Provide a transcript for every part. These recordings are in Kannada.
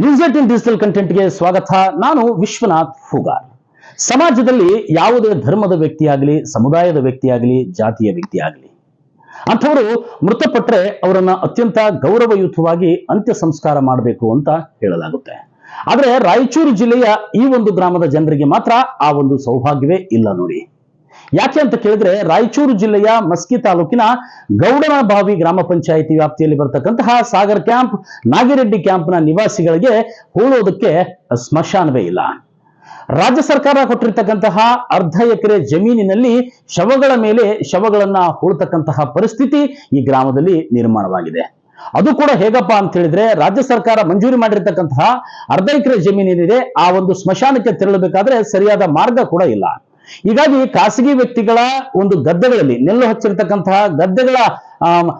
ನ್ಯೂಸ್ ಏಟಿನ್ ಡಿಜಿಟಲ್ ಕಂಟೆಂಟ್ಗೆ ಸ್ವಾಗತ. ನಾನು ವಿಶ್ವನಾಥ್ ಫುಗಾರ್ ಸಮಾಜದಲ್ಲಿ ಯಾವುದೇ ಧರ್ಮದ ವ್ಯಕ್ತಿಯಾಗಲಿ, ಸಮುದಾಯದ ವ್ಯಕ್ತಿಯಾಗಲಿ, ಜಾತಿಯ ವ್ಯಕ್ತಿಯಾಗಲಿ, ಅಂಥವರು ಮೃತಪಟ್ಟರೆ ಅವರನ್ನ ಅತ್ಯಂತ ಗೌರವಯುತವಾಗಿ ಅಂತ್ಯ ಸಂಸ್ಕಾರ ಮಾಡಬೇಕು ಅಂತ ಹೇಳಲಾಗುತ್ತೆ. ಆದರೆ ರಾಯಚೂರು ಜಿಲ್ಲೆಯ ಈ ಒಂದು ಗ್ರಾಮದ ಜನರಿಗೆ ಮಾತ್ರ ಆ ಒಂದು ಸೌಭಾಗ್ಯವೇ ಇಲ್ಲ ನೋಡಿ. ಯಾಕೆ ಅಂತ ಕೇಳಿದ್ರೆ ರಾಯಚೂರು ಜಿಲ್ಲೆಯ ಮಸ್ಕಿ ತಾಲೂಕಿನ ಗೌಡನ ಬಾವಿ ಗ್ರಾಮ ಪಂಚಾಯಿತಿ ವ್ಯಾಪ್ತಿಯಲ್ಲಿ ಬರ್ತಕ್ಕಂತಹ ಸಾಗರ್ ಕ್ಯಾಂಪ್, ನಾಗಿರೆಡ್ಡಿ ಕ್ಯಾಂಪ್ನ ನಿವಾಸಿಗಳಿಗೆ ಹೂಳೋದಕ್ಕೆ ಸ್ಮಶಾನವೇ ಇಲ್ಲ. ರಾಜ್ಯ ಸರ್ಕಾರ ಕೊಟ್ಟಿರ್ತಕ್ಕಂತಹ ಅರ್ಧ ಎಕರೆ ಜಮೀನಿನಲ್ಲಿ ಶವಗಳ ಮೇಲೆ ಶವಗಳನ್ನ ಹೂಳ್ತಕ್ಕಂತಹ ಪರಿಸ್ಥಿತಿ ಈ ಗ್ರಾಮದಲ್ಲಿ ನಿರ್ಮಾಣವಾಗಿದೆ. ಅದು ಕೂಡ ಹೇಗಪ್ಪ ಅಂತ ಹೇಳಿದ್ರೆ ರಾಜ್ಯ ಸರ್ಕಾರ ಮಂಜೂರಿ ಮಾಡಿರ್ತಕ್ಕಂತಹ ಅರ್ಧ ಎಕರೆ ಜಮೀನೇನಿದೆ, ಆ ಒಂದು ಸ್ಮಶಾನಕ್ಕೆ ತೆರಳಬೇಕಾದ್ರೆ ಸರಿಯಾದ ಮಾರ್ಗ ಕೂಡ ಇಲ್ಲ. ಹೀಗಾಗಿ ಖಾಸಗಿ ವ್ಯಕ್ತಿಗಳ ಒಂದು ಗದ್ದೆಗಳಲ್ಲಿ ನೆಲ್ಲು ಹಚ್ಚಿರ್ತಕ್ಕಂತಹ ಗದ್ದೆಗಳ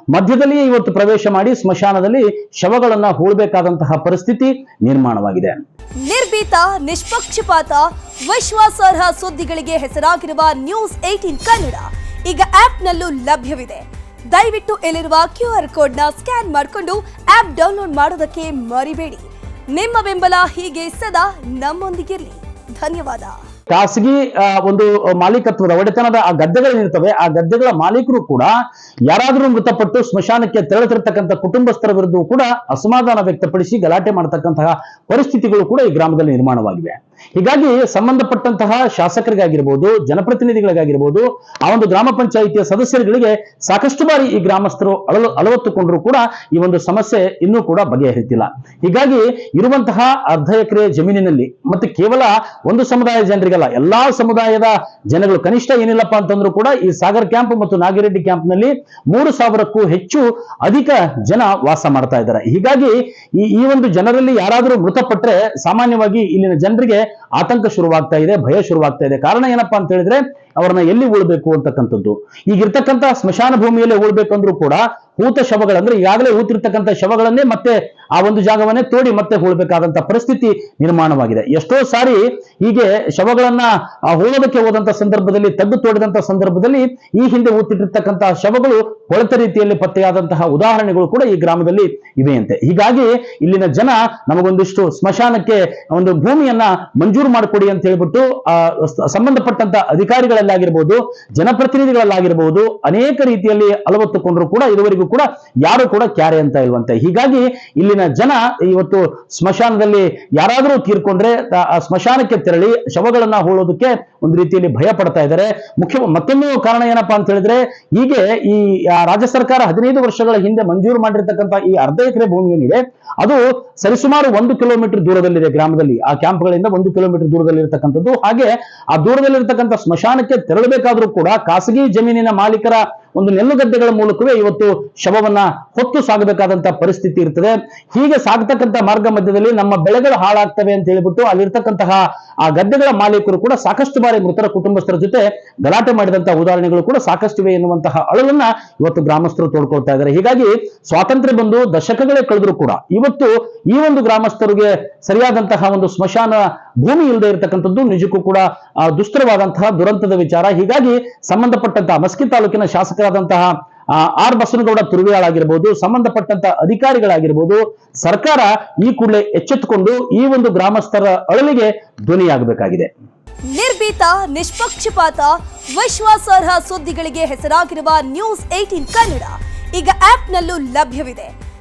ಮಧ್ಯದಲ್ಲಿ ಇವತ್ತು ಪ್ರವೇಶ ಮಾಡಿ ಸ್ಮಶಾನದಲ್ಲಿ ಶವಗಳನ್ನ ಹೂಳಬೇಕಾದಂತಹ ಪರಿಸ್ಥಿತಿ ನಿರ್ಮಾಣವಾಗಿದೆ. ನಿರ್ಭೀತ, ನಿಷ್ಪಕ್ಷಪಾತ, ವಿಶ್ವಾಸಾರ್ಹ ಸುದ್ದಿಗಳಿಗೆ ಹೆಸರಾಗಿರುವ ನ್ಯೂಸ್ ಏಟೀನ್ ಕನ್ನಡ. ಈಗ ಆಪ್ನಲ್ಲೂ ಲಭ್ಯವಿದೆ. ದಯವಿಟ್ಟು ಇಲ್ಲಿರುವ ಕ್ಯೂ ಆರ್ ಕೋಡ್ನ ಸ್ಕ್ಯಾನ್ ಮಾಡಿಕೊಂಡು ಆಪ್ ಡೌನ್ಲೋಡ್ ಮಾಡೋದಕ್ಕೆ ಮರಿಬೇಡಿ. ನಿಮ್ಮ ಬೆಂಬಲ ಹೀಗೆ ಸದಾ ನಮ್ಮೊಂದಿಗಿರಲಿ. ಧನ್ಯವಾದ. ಖಾಸಗಿ ಒಂದು ಮಾಲೀಕತ್ವದ ಒಡೆತನದ ಆ ಗದ್ದೆಗಳೇನಿರ್ತವೆ ಆ ಗದ್ದೆಗಳ ಮಾಲೀಕರು ಕೂಡ ಯಾರಾದರೂ ಮೃತಪಟ್ಟು ಸ್ಮಶಾನಕ್ಕೆ ತೆರಳುತ್ತಿರ್ತಕ್ಕಂಥ ಕುಟುಂಬಸ್ಥರ ವಿರುದ್ಧವೂ ಕೂಡ ಅಸಮಾಧಾನ ವ್ಯಕ್ತಪಡಿಸಿ ಗಲಾಟೆ ಮಾಡತಕ್ಕಂತಹ ಪರಿಸ್ಥಿತಿಗಳು ಕೂಡ ಈ ಗ್ರಾಮದಲ್ಲಿ ನಿರ್ಮಾಣವಾಗಿವೆ. ಹೀಗಾಗಿ ಸಂಬಂಧಪಟ್ಟಂತಹ ಶಾಸಕರಿಗಾಗಿರ್ಬೋದು, ಜನಪ್ರತಿನಿಧಿಗಳಿಗಾಗಿರ್ಬೋದು, ಆ ಒಂದು ಗ್ರಾಮ ಪಂಚಾಯಿತಿಯ ಸದಸ್ಯರುಗಳಿಗೆ ಸಾಕಷ್ಟು ಬಾರಿ ಈ ಗ್ರಾಮಸ್ಥರು ಅಳಲು ಅಳವತ್ತುಕೊಂಡರೂ ಕೂಡ ಈ ಒಂದು ಸಮಸ್ಯೆ ಇನ್ನೂ ಕೂಡ ಬಗೆಹರಿತಿಲ್ಲ. ಹೀಗಾಗಿ ಇರುವಂತಹ ಅರ್ಧ ಎಕರೆ ಜಮೀನಿನಲ್ಲಿ ಮತ್ತೆ ಕೇವಲ ಒಂದು ಸಮುದಾಯ ಜನರಿಗಲ್ಲ, ಎಲ್ಲಾ ಸಮುದಾಯದ ಜನಗಳು, ಕನಿಷ್ಠ ಏನಿಲ್ಲಪ್ಪ ಅಂತಂದ್ರೂ ಕೂಡ ಈ ಸಾಗರ್ ಕ್ಯಾಂಪ್ ಮತ್ತು ನಾಗಿರೆಡ್ಡಿ ಕ್ಯಾಂಪ್ನಲ್ಲಿ ಮೂರು ಸಾವಿರಕ್ಕೂ ಹೆಚ್ಚು ಅಧಿಕ ಜನ ವಾಸ ಮಾಡ್ತಾ ಇದ್ದಾರೆ. ಹೀಗಾಗಿ ಈ ಈ ಒಂದು ಜನರಲ್ಲಿ ಯಾರಾದರೂ ಮೃತಪಟ್ಟರೆ ಸಾಮಾನ್ಯವಾಗಿ ಇಲ್ಲಿನ ಜನರಿಗೆ ಆತಂಕ ಶುರುವಾಗ್ತಾ ಇದೆ, ಭಯ ಶುರುವಾಗ್ತಾ ಇದೆ. ಕಾರಣ ಏನಪ್ಪಾ ಅಂತ ಹೇಳಿದ್ರೆ, ಅವರನ್ನ ಎಲ್ಲಿ ಉಳ್ಬೇಕು ಅಂತಕ್ಕಂಥದ್ದು. ಈಗಿರ್ತಕ್ಕಂಥ ಸ್ಮಶಾನ ಭೂಮಿಯಲ್ಲೇ ಉಳ್ಬೇಕಂದ್ರೂ ಕೂಡ, ಹೂತ ಶವಗಳಂದ್ರೆ ಈಗಾಗಲೇ ಹೂತಿರ್ತಕ್ಕಂಥ ಶವಗಳನ್ನೇ ಮತ್ತೆ ಆ ಒಂದು ಜಾಗವನ್ನೇ ತೋಡಿ ಮತ್ತೆ ಹೂಳ್ಬೇಕಾದಂತ ಪರಿಸ್ಥಿತಿ ನಿರ್ಮಾಣವಾಗಿದೆ. ಎಷ್ಟೋ ಸಾರಿ ಹೀಗೆ ಶವಗಳನ್ನ ಹೋಗೋದಕ್ಕೆ ಹೋದಂತ ಸಂದರ್ಭದಲ್ಲಿ ತಗ್ಗು ತೋಡಿದಂತ ಸಂದರ್ಭದಲ್ಲಿ ಈ ಹಿಂದೆ ಹೂತಿಟ್ಟಿರ್ತಕ್ಕಂತಹ ಶವಗಳು ಕೊಳೆತ ರೀತಿಯಲ್ಲಿ ಪತ್ತೆಯಾದಂತಹ ಉದಾಹರಣೆಗಳು ಕೂಡ ಈ ಗ್ರಾಮದಲ್ಲಿ ಇವೆಯಂತೆ. ಹೀಗಾಗಿ ಇಲ್ಲಿನ ಜನ ನಮಗೊಂದಿಷ್ಟು ಸ್ಮಶಾನಕ್ಕೆ ಒಂದು ಭೂಮಿಯನ್ನ ಮಂಜೂರು ಮಾಡಿಕೊಡಿ ಅಂತ ಹೇಳ್ಬಿಟ್ಟು, ಆ ಸಂಬಂಧಪಟ್ಟಂತ ಅಧಿಕಾರಿಗಳಲ್ಲಾಗಿರ್ಬೋದು, ಜನಪ್ರತಿನಿಧಿಗಳಲ್ಲಾಗಿರ್ಬೋದು, ಅನೇಕ ರೀತಿಯಲ್ಲಿ ಅಲವತ್ತುಕೊಂಡ್ರು ಕೂಡ ಇದುವರೆಗೂ ಕೂಡ ಯಾರು ಕೂಡ ಕ್ಯಾರೆ ಅಂತ ಇಲ್ವಂತೆ. ಹೀಗಾಗಿ ಇಲ್ಲಿನ ಜನ ಇವತ್ತು ಸ್ಮಶಾನದಲ್ಲಿ ಯಾರಾದರೂ ತೀರ್ಕೊಂಡ್ರೆ, ಆ ಸ್ಮಶಾನಕ್ಕೆ ತೆರಳಿ ಶವಗಳನ್ನ ಹೂಳೋದಕ್ಕೆ ಒಂದು ರೀತಿಯಲ್ಲಿ ಭಯ ಪಡ್ತಾ ಇದ್ದಾರೆ. ಮುಖ್ಯ, ಮತ್ತೊಂದು ಕಾರಣ ಏನಪ್ಪಾ ಅಂತ ಹೇಳಿದ್ರೆ, ಹೀಗೆ ಈ ರಾಜ್ಯ ಸರ್ಕಾರ ಹದಿನೈದು ವರ್ಷಗಳ ಹಿಂದೆ ಮಂಜೂರು ಮಾಡಿರ್ತಕ್ಕಂಥ ಈ ಅರ್ಧ ಎಕರೆ ಭೂಮಿ ಏನಿದೆ, ಅದು ಸರಿಸುಮಾರು ಒಂದು ಕಿಲೋಮೀಟರ್ ದೂರದಲ್ಲಿದೆ ಗ್ರಾಮದಲ್ಲಿ. ಆ ಕ್ಯಾಂಪ್ಗಳಿಂದ ಒಂದು ಕಿಲೋಮೀಟರ್ ದೂರದಲ್ಲಿ ಇರತಕ್ಕಂಥದ್ದು ಹಾಗೆ ಆ ದೂರದಲ್ಲಿರ್ತಕ್ಕಂಥ ಸ್ಮಶಾನಕ್ಕೆ ತೆರಳಬೇಕಾದ್ರೂ ಕೂಡ ಖಾಸಗಿ ಜಮೀನಿನ ಮಾಲೀಕರ ಒಂದು ನೆಲ್ಲುಗದ್ದೆಗಳ ಮೂಲಕವೇ ಇವತ್ತು ಶವವನ್ನ ಹೊತ್ತು ಸಾಗಬೇಕಾದಂತಹ ಪರಿಸ್ಥಿತಿ ಇರ್ತದೆ. ಹೀಗೆ ಸಾಗತಕ್ಕಂತ ಮಾರ್ಗ ಮಧ್ಯದಲ್ಲಿ ನಮ್ಮ ಬೆಳೆಗಳು ಹಾಳಾಗ್ತವೆ ಅಂತ ಹೇಳಿಬಿಟ್ಟು ಅಲ್ಲಿರ್ತಕ್ಕಂತಹ ಆ ಗದ್ದೆಗಳ ಮಾಲೀಕರು ಕೂಡ ಸಾಕಷ್ಟು ಬಾರಿ ಮೃತರ ಕುಟುಂಬಸ್ಥರ ಜೊತೆ ಗಲಾಟೆ ಮಾಡಿದಂತಹ ಉದಾಹರಣೆಗಳು ಕೂಡ ಸಾಕಷ್ಟಿವೆ ಎನ್ನುವಂತಹ ಅಳಲನ್ನ ಇವತ್ತು ಗ್ರಾಮಸ್ಥರು ತೋಡ್ಕೊಳ್ತಾ ಇದ್ದಾರೆ. ಹೀಗಾಗಿ ಸ್ವಾತಂತ್ರ್ಯ ಬಂದು ದಶಕಗಳೇ ಕಳೆದ್ರು ಕೂಡ ಇವತ್ತು ಈ ಒಂದು ಗ್ರಾಮಸ್ಥರಿಗೆ ಸರಿಯಾದಂತಹ ಒಂದು ಸ್ಮಶಾನ ಭೂಮಿ ಇಲ್ಲದೆ ಇರತಕ್ಕಂಥದ್ದು ನಿಜಕ್ಕೂ ಕೂಡ ದುಸ್ತರವಾದಂತಹ ದುರಂತದ ವಿಚಾರ. ಹೀಗಾಗಿ ಸಂಬಂಧಪಟ್ಟಂತಹ ಮಸ್ಕಿ ತಾಲೂಕಿನ ಶಾಸಕರಾದಂತಹ ಆರ್ ಬಸವನಗೌಡ ತುರುವಿಯಾಳಾಗಿರ್ಬೋದು, ಸಂಬಂಧಪಟ್ಟಂತ ಅಧಿಕಾರಿಗಳಾಗಿರ್ಬೋದು, ಸರ್ಕಾರ ಈ ಕೂಡಲೇ ಎಚ್ಚೆತ್ತುಕೊಂಡು ಈ ಒಂದು ಗ್ರಾಮಸ್ಥರ ಅಳಲಿಗೆ ಧ್ವನಿಯಾಗಬೇಕಾಗಿದೆ. ನಿರ್ಭೀತ, ನಿಷ್ಪಕ್ಷಪಾತ, ವಿಶ್ವಾಸಾರ್ಹ ಸುದ್ದಿಗಳಿಗೆ ಹೆಸರಾಗಿರುವ ನ್ಯೂಸ್ ಏಟೀನ್ ಕನ್ನಡ. ಈಗ ಆಪ್ನಲ್ಲೂ ಲಭ್ಯವಿದೆ.